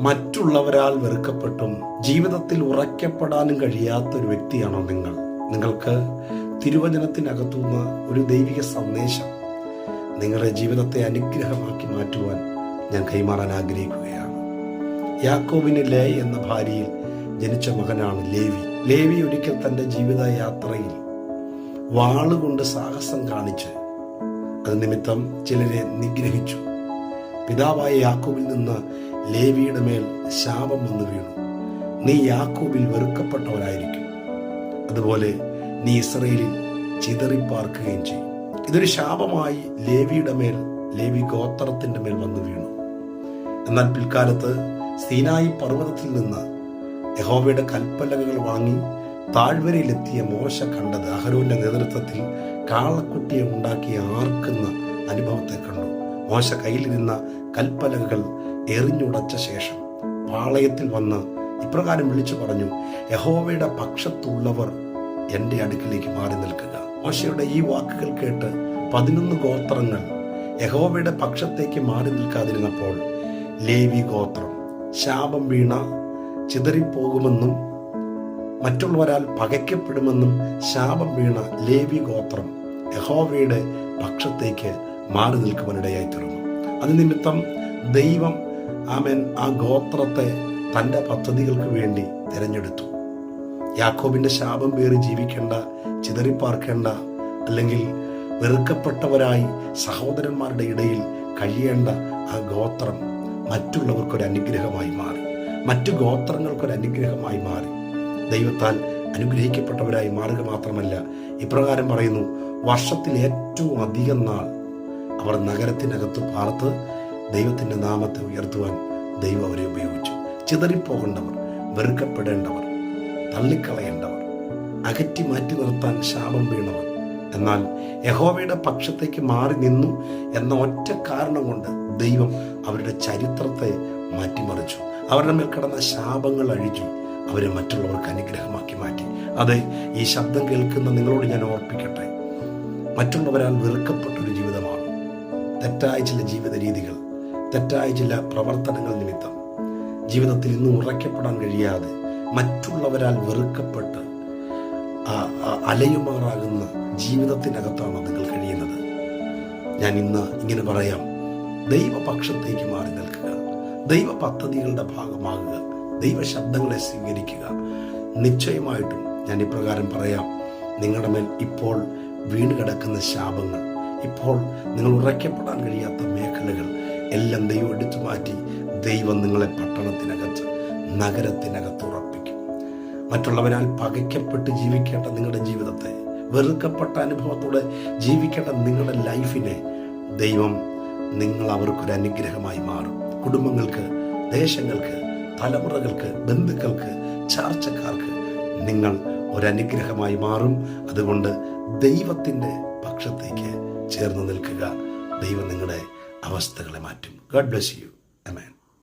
മറ്റുള്ളവരാൽ വെറുക്കപ്പെട്ടും ജീവിതത്തിൽ ഉറയ്ക്കപ്പെടാനും കഴിയാത്ത ഒരു വ്യക്തിയാണോ നിങ്ങൾ? നിങ്ങൾക്ക് തിരുവചനത്തിനകത്തുനിന്ന് ഒരു ദൈവിക സന്ദേശം നിങ്ങളുടെ ജീവിതത്തെ അനുഗ്രഹമാക്കി മാറ്റുവാൻ ഞാൻ കൈമാറാൻ ആഗ്രഹിക്കുകയാണ്. യാക്കോബിന് ലേ എന്ന ഭാര്യയിൽ ജനിച്ച മകനാണ് ലേവി. ലേവി ഒരിക്കൽ തന്റെ ജീവിത യാത്രയിൽ വാളുകൊണ്ട് സാഹസം കാണിച്ച് അത് നിമിത്തം ചിലരെ നിഗ്രഹിച്ചു. പിതാവായ യാക്കോബിൽ നിന്ന് ലേവിയുടെ മേൽ ശാപം വന്നു വീണു. നീ യാക്കോബിൽ വെറുക്കപ്പെട്ടവരായിരിക്കും. അതുപോലെ നീ ഇസ്രയേലിൽ ചിതറിപ്പാർക്കുകയും ചെയ്യും. ഇതൊരു ശാപമായി ലേവിയുടെ മേൽ ലേവി ഗോത്രത്തിന്റെ മേൽ വന്നു വീണു. എന്നാൽ പിൽക്കാലത്ത് സീനായി പർവതത്തിൽ നിന്ന് യഹോവയുടെ കൽപ്പലകകൾ വാങ്ങി താഴ്വരയിലെത്തിയ മോശ കണ്ടത് അഹരോന്റെ നേതൃത്വത്തിൽ കാളക്കുട്ടിയെ ഉണ്ടാക്കി ആർക്കുന്ന അനുഭവത്തെ കണ്ടു. മോശ കയ്യിലിരുന്ന കൽപ്പലകകൾ എറിഞ്ഞുടച്ച ശേഷം പാളയത്തിൽ വന്ന് ഇപ്രകാരം വിളിച്ചു പറഞ്ഞു യഹോവയുടെ പക്ഷത്തുള്ളവർ എന്റെ അടുക്കിലേക്ക് മാറി നിൽക്കുക. മോശയുടെ ഈ വാക്കുകൾ കേട്ട് പതിനൊന്ന് ഗോത്രങ്ങൾ യഹോവയുടെ പക്ഷത്തേക്ക് മാറി നിൽക്കാതിരുന്നപ്പോൾ ലേവി ഗോത്രം ശാപം വീണ ചിതറിപ്പോകുമെന്നും മറ്റുള്ളവരാൽ പകയ്ക്കപ്പെടുമെന്നും ശാപം വീണ ലേവി ഗോത്രം യഹോവയുടെ പക്ഷത്തേക്ക് മാറി നിൽക്കുവാനിടയായി തീർന്നു. അത് നിമിത്തം ദൈവം ആമൻ ആ ഗോത്രത്തെ തന്റെ പദ്ധതികൾക്ക് വേണ്ടി തിരഞ്ഞെടുത്തു. യാക്കോബിന്റെ ശാപം പേറി ജീവിക്കേണ്ട ചിതറിപ്പാർക്കേണ്ട അല്ലെങ്കിൽ വെറുക്കപ്പെട്ടവരായി സഹോദരന്മാരുടെ ഇടയിൽ കഴിയേണ്ട ആ ഗോത്രം മറ്റുള്ളവർക്കൊരു അനുഗ്രഹമായി മാറി. മറ്റു ഗോത്രങ്ങൾക്കൊരു അനുഗ്രഹമായി മാറി. ദൈവത്താൽ അനുഗ്രഹിക്കപ്പെട്ടവരായി മാറുക മാത്രമല്ല ഇപ്രകാരം പറയുന്നു വർഷത്തിൽ ഏറ്റവും അധികം നാൾ അവർ നഗരത്തിനകത്ത് പാർത്ത് ദൈവത്തിന്റെ നാമത്തെ ഉയർത്തുവാൻ ദൈവം അവരെ ഉപയോഗിച്ചു. ചിതറിപ്പോകേണ്ടവർ വെറുക്കപ്പെടേണ്ടവർ തള്ളിക്കളയേണ്ടവർ അകറ്റി മാറ്റി നിർത്താൻ ശാപം വീണവർ. എന്നാൽ യഹോവയുടെ പക്ഷത്തേക്ക് മാറി നിന്നു എന്ന ഒറ്റ കാരണം കൊണ്ട് ദൈവം അവരുടെ ചരിത്രത്തെ മാറ്റിമറിച്ചു. അവരുടെ മേൽ കിടന്ന ശാപങ്ങൾ അഴിച്ചു. അവരെ മറ്റുള്ളവർക്ക് അനുഗ്രഹമാക്കി മാറ്റി. അതെ ഈ ശബ്ദം കേൾക്കുന്ന നിങ്ങളോട് ഞാൻ ഓർപ്പിക്കട്ടെ. മറ്റുള്ളവരാൽ വെറുക്കപ്പെട്ടൊരു ജീവിതമാണ്. തെറ്റായ ചില ജീവിത രീതികൾ തെറ്റായ ചില പ്രവർത്തനങ്ങൾ നിമിത്തം ജീവിതത്തിൽ ഇന്നും ഉറയ്ക്കപ്പെടാൻ കഴിയാതെ മറ്റുള്ളവരാൽ വെറുക്കപ്പെട്ട് അലയുമാറാകുന്ന ജീവിതത്തിനകത്താണ് നിങ്ങൾ കഴിയുന്നത്. ഞാൻ ഇന്ന് ഇങ്ങനെ പറയാം. ദൈവപക്ഷത്തേക്ക് മാറി നിൽക്കുക. ദൈവ പദ്ധതികളുടെ ഭാഗമാകുക. ദൈവ ശബ്ദങ്ങളെ സ്വീകരിക്കുക. നിശ്ചയമായിട്ടും ഞാൻ ഇപ്രകാരം പറയാം. നിങ്ങളുടെ മേൽ ഇപ്പോൾ വീണ് കിടക്കുന്ന ശാപങ്ങൾ ഇപ്പോൾ നിങ്ങൾ ഉറയ്ക്കപ്പെടാൻ കഴിയാത്ത മേഖലകൾ എല്ലാം ദൈവം എടുത്തു മാറ്റി ദൈവം നിങ്ങളെ പട്ടണത്തിനകത്ത് നഗരത്തിനകത്ത് ഉറപ്പിക്കും. മറ്റുള്ളവരാൽ പകയ്ക്കപ്പെട്ട് ജീവിക്കേണ്ട നിങ്ങളുടെ ജീവിതത്തെ വെറുക്കപ്പെട്ട അനുഭവത്തോടെ ജീവിക്കേണ്ട നിങ്ങളുടെ ലൈഫിനെ ദൈവം നിങ്ങൾ അവർക്കൊരു അനുഗ്രഹമായി മാറും. കുടുംബങ്ങൾക്ക് ദേശങ്ങൾക്ക് തലമുറകൾക്ക് ബന്ധുക്കൾക്ക് ചാർച്ചക്കാർക്ക് നിങ്ങൾ ഒരനുഗ്രഹമായി മാറും. അതുകൊണ്ട് ദൈവത്തിന്റെ പക്ഷത്തേക്ക് ചേർന്ന് നിൽക്കുക. ദൈവം നിങ്ങളുടെ അവസ്ഥകളെ മാറ്റും. Garh bless you amen